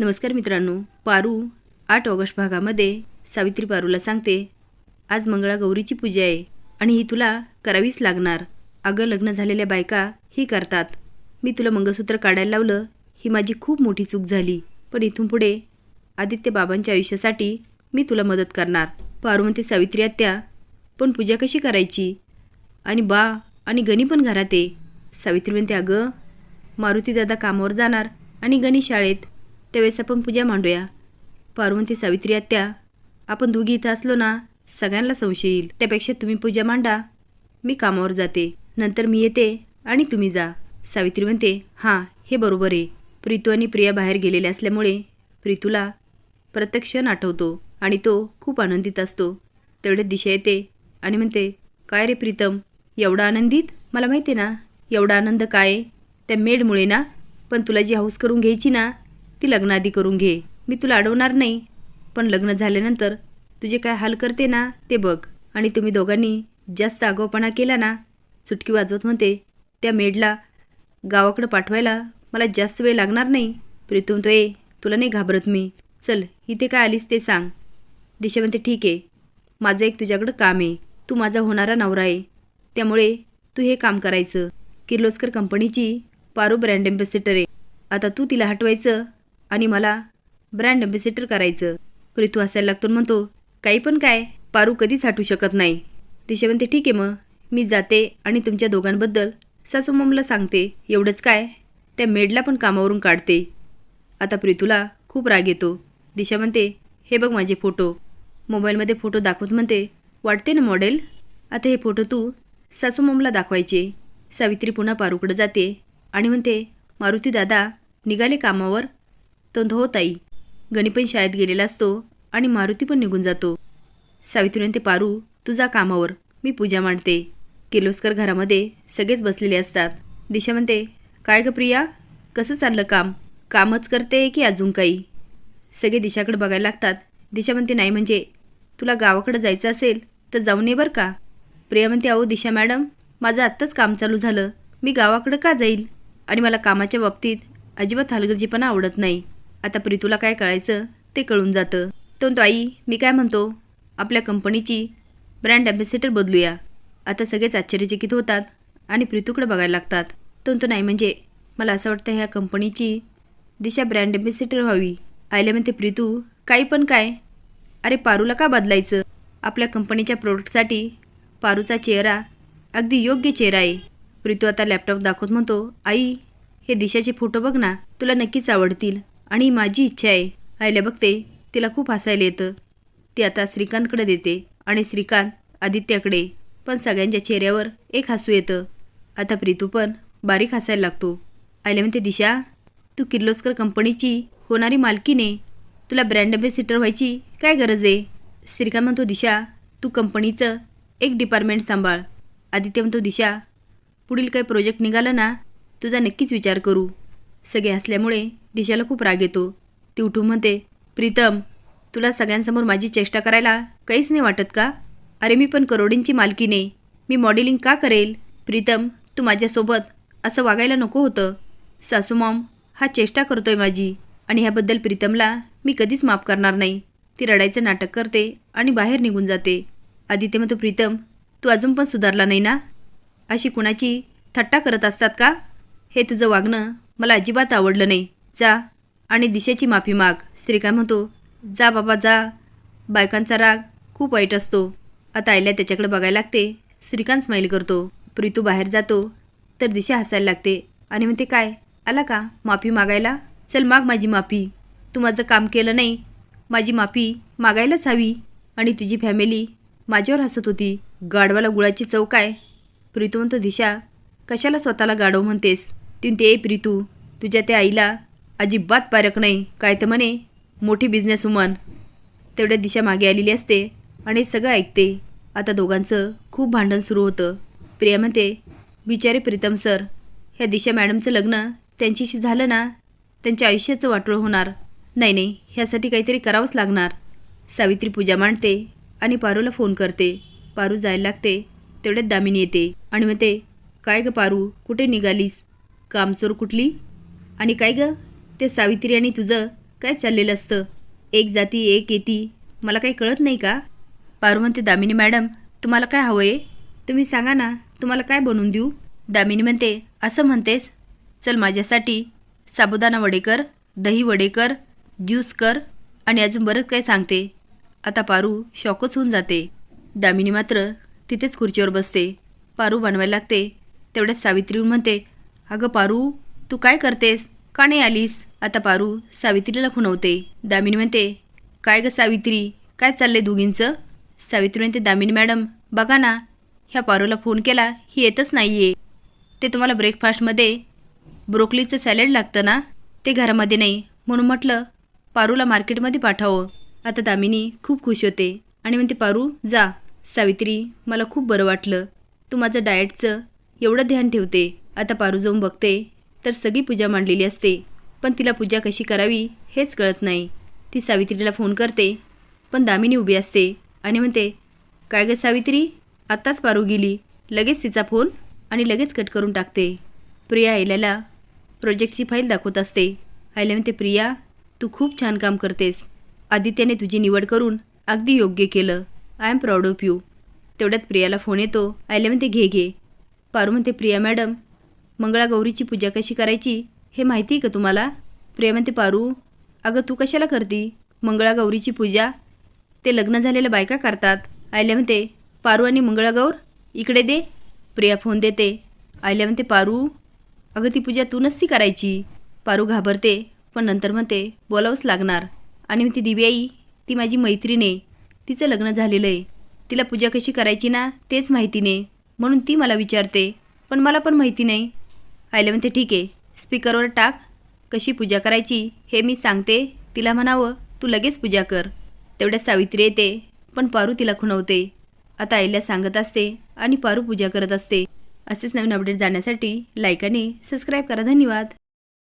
नमस्कार मित्रांनो पारू आठ ऑगस्ट भागामध्ये सावित्री पारूला सांगते आज मंगळागौरीची पूजा आहे आणि ही तुला करावीच लागणार. अगं लग्न झालेल्या बायका ही करतात. मी तुला मंगळसूत्र काढायला लावलं ही माझी खूप मोठी चूक झाली. पण इथून पुढे आदित्य बाबांच्या आयुष्यासाठी मी तुला मदत करणार. पारू म्हणते सावित्री आत्या पण पूजा कशी करायची? आणि बा आणि गणी पण घरात आहे. सावित्री म्हणते अगं मारुती दादा कामावर जाणार आणि गणी शाळेत त्यावेळेस आपण पूजा मांडूया. पार्वती सावित्री आत्या आपण दोघी इथं असलो ना सगळ्यांना संशय येईल. त्यापेक्षा तुम्ही पूजा मांडा. मी कामावर जाते. नंतर मी येते आणि तुम्ही जा. सावित्री म्हणते हां हे बरोबर आहे. प्रीतू आणि प्रिया बाहेर गेलेले असल्यामुळे प्रीतूला प्रत्येक क्षण आठवतो आणि तो खूप आनंदित असतो. तेवढे दिशा येते आणि म्हणते काय रे प्रीतम एवढा आनंदित? मला माहिती आहे ना एवढा आनंद काय त्या मेडमुळे ना? पण तुला जी हाऊस करून घ्यायची ना ती लग्नाआधी करून घे. मी तुला अडवणार नाही. पण लग्न झाल्यानंतर तुझे काय हाल करते ना ते बघ. आणि तुम्ही दोघांनी जास्त आगाऊपणा केला ना चुटकी वाजवत म्हणते त्या मेडला गावाकडं पाठवायला मला जास्त वेळ लागणार नाही. प्रीतम तो ए तुला नाही घाबरत मी. चल इथे काय आलीस ते सांग. दिशा म्हणते ठीक आहे. माझं एक तुझ्याकडं काम आहे. तू माझा होणारा नवरा आहे. त्यामुळे तू हे काम करायचं. किर्लोस्कर कंपनीची पारू ब्रँड अँबॅसेडर आहे. आता तू तिला हटवायचं. आणि मला ब्रँड एम्बॅसिडर करायचं. प्रीतू हसायला लागतो म्हणतो काही पण काय पारू कधीच हटू शकत नाही. दिशा म्हणते ठीक आहे मग मी जाते आणि तुमच्या दोघांबद्दल सासू ममला सांगते एवढंच काय? त्या मेडला पण कामावरून काढते. आता प्रीतूला खूप राग येतो. दिशा म्हणते हे बघ माझे फोटो. मोबाईलमध्ये फोटो दाखवत म्हणते वाटते ना मॉडेल? आता हे फोटो तू सासू ममला दाखवायचे. सावित्री पुन्हा पारूकडे जाते आणि म्हणते मारुती दादा निघाले कामावर? तो हो ताई गणी पण शाळेत गेलेला असतो आणि मारुती पण निघून जातो. सावित्रीने ते पारू तुझा कामावर मी पूजा मांडते. किर्लोस्कर घरामध्ये सगळेच बसलेले असतात. दिशा म्हणते काय ग प्रिया? कसं चाललं काम? कामच करते की अजून काही? सगळे दिशाकडे बघायला लागतात. दिशा म्हणते नाही म्हणजे तुला गावाकडे जायचं असेल तर जाऊन ये बरं का. प्रिया म्हणते अहो दिशा मॅडम माझं आत्ताच काम चालू झालं. मी गावाकडं का जाईल? आणि मला कामाच्या बाबतीत अजिबात हलगर्जीपणा आवडत नाही. आता प्रीतूला काय कळायचं ते कळून जातं. तो आई मी काय म्हणतो? आपल्या कंपनीची ब्रँड ॲम्बॅसिडर बदलूया. आता सगळेच आश्चर्यचकित होतात आणि प्रीतूकडे बघायला लागतात. तो तो नाही म्हणजे मला असं वाटतं ह्या कंपनीची दिशा ब्रँड ॲम्बॅसिडर व्हावी. आईला म्हणते प्रीतू काही पण काय. अरे पारूला का बदलायचं? आपल्या कंपनीच्या प्रोडक्टसाठी पारूचा चेहरा अगदी योग्य चेहरा आहे. प्रीतू आता लॅपटॉप दाखवत म्हणतो आई हे दिशाचे फोटो बघ ना तुला नक्कीच आवडतील. आणि माझी इच्छा आहे. आईला बघते तिला खूप हसायला येतं. ती आता श्रीकांतकडे देते आणि श्रीकांत आदित्याकडे. पण सगळ्यांच्या चेहऱ्यावर एक हसू येतं. आता प्रीतू पण बारीक हसायला लागतो. आईला म्हणते दिशा तू किर्लोस्कर कंपनीची होणारी मालकीने तुला ब्रँड ॲम्बॅसिडर व्हायची काय गरज आहे? श्रीकांत म्हणतो दिशा तू कंपनीचं एक डिपार्टमेंट सांभाळ. आदित्य म्हणतो दिशा पुढील काही प्रोजेक्ट निघाला ना तुझा नक्कीच विचार करू. सगळे असल्यामुळे दिशाला खूप राग येतो. ती उठून म्हणते प्रीतम तुला सगळ्यांसमोर माझी चेष्टा करायला काहीच नाही वाटत का? अरे मी पण करोडींची मालकीने मी मॉडेलिंग का करेल? प्रीतम तू माझ्यासोबत असं वागायला नको होतं. सासू मॉम हा चेष्टा करतोय माझी आणि ह्याबद्दल प्रीतमला मी कधीच माफ करणार नाही. ती रडायचं नाटक करते आणि बाहेर निघून जाते. आदित्य म्हणतो प्रीतम तू अजून पण सुधारला नाही ना? अशी कुणाची थट्टा करत असतात का? हे तुझं वागणं मला अजिबात आवडलं नाही. जा. आणि दिशेची माफी माग. श्रीकांत म्हणतो? जा बाबा जा. बायकांचा राग खूप वाईट असतो. आता आईला त्याच्याकडे बघायला लागते. श्रीकांत स्माईल करतो. प्रीतू बाहेर जातो. तर दिशा हसायला लागते. आणि म्हणते काय? आला का? माफी मागायला? चल माग माझी माफी. तू माझं काम केलं नाही. माझी माफी मागायलाच हवी. आणि तुझी फॅमिली माझ्यावर हसत होती. गाढवाला गुळाची चव काय? प्रीतू म्हणतो दिशा कशाला स्वतःला गाढव म्हणतेस? तीन ते प्रीतू तुझ्या त्या आईला अजिबात पारक नाही. काय तर म्हणे मोठी बिझनेस वुमन तेवढ्या दिशा मागे आलेली असते आणि सगळं ऐकते. आता दोघांचं खूप भांडण सुरू होतं. प्रिया म्हणते बिचारे प्रीतम सर ह्या दिशा मॅडमचं लग्न त्यांच्याशी झालं ना त्यांच्या आयुष्याचं वाटोळ होणार. नाही नाही ह्यासाठी काहीतरी करावंच लागणार. सावित्री पूजा मांडते आणि पारूला फोन करते. पारू जायला लागते. तेवढ्यात दामिनी येते आणि म्हणते काय ग पारू कुठे निघालीस? कामचोर कुठली? आणि काय गं? ते सावित्री आणि तुझं काय चाललेलं असतं? एक जाती एक येती. मला काही कळत नाही का? पारू म्हणते दामिनी मॅडम तुम्हाला काय हवं आहे? तुम्ही सांगा ना तुम्हाला काय बनवून देऊ? दामिनी म्हणते असं म्हणतेस? चल माझ्यासाठी साबुदाणा वडे कर दही वडे कर ज्यूस कर आणि अजून बरंच काय सांगते. आता पारू शॉकच होऊन जाते. दामिनी मात्र तिथेच खुर्चीवर बसते. पारू बनवायला लागते. तेवढ्याच सावित्री म्हणते अगं पारू तू काय करतेस? का नाही आलीस? आता पारू सावित्रीला खुणवते दामिनी म्हणते काय ग सावित्री? काय चाललंय दोघींचं? सावित्री म्हणते दामिनी मॅडम बघा ना ह्या पारूला फोन केला ही येतच नाही आहे ते तुम्हाला ब्रेकफास्टमध्ये ब्रोकलीचं सॅलड लागतं ना? ते घरामध्ये नाही. म्हणून म्हटलं पारूला मार्केटमध्ये पाठवावं आता दामिनी खूप खुश होते आणि म्हणते पारू जा. सावित्री मला खूप बरं वाटलं. तू माझं डाएटचं एवढं ध्यान ठेवते. आता पारू जाऊन बघते. तर सगळी पूजा मांडलेली असते. पण तिला पूजा कशी करावी हेच कळत नाही. ती सावित्रीला फोन करते. पण दामिनी उभी असते आणि म्हणते काय ग सावित्री? आत्ताच पारू गेली. लगेच तिचा फोन आणि लगेच कट करून टाकते. प्रिया आयल्याला प्रोजेक्टची फाईल दाखवत असते. आयल्या म्हणते प्रिया तू खूप छान काम करतेस. आदित्याने तुझी निवड करून अगदी योग्य केलं. I am proud of you तेवढ्यात प्रियाला फोन येतो. आयल्या म्हणते घे घे. पारू म्हणते प्रिया मॅडम मंगळागौरीची पूजा कशी करायची हे माहिती आहे का तुम्हाला? प्रिया म्हणते पारू अगं तू कशाला करती? मंगळागौरीची पूजा? ते लग्न झालेल्या बायका करतात. आयल्या म्हणते पारू आणि मंगळागौर इकडे दे. प्रिया फोन देते आयल्या म्हणते पारू अगं ती पूजा तू नसती करायची. पारू घाबरते पण नंतर म्हणते बोलावंच लागणार. आणि म्हणते दिव्याई ती माझी मैत्रीण आहे. तिचं लग्न झालेलं आहे. तिला पूजा कशी करायची ना तेच माहिती नाही. म्हणून ती मला विचारते. पण मला पण माहिती नाही. आयले म्हणते ठीक आहे स्पीकरवर टाक. कशी पूजा करायची हे मी सांगते. तिला म्हणावं तू लगेच पूजा कर. तेवढ्यात सावित्री येते पण पारू तिला खुणवते. आता आईला सांगत असते आणि पारू पूजा करत असते. असेच नवीन अपडेट जाण्यासाठी लाईक आणि सबस्क्राईब करा. धन्यवाद.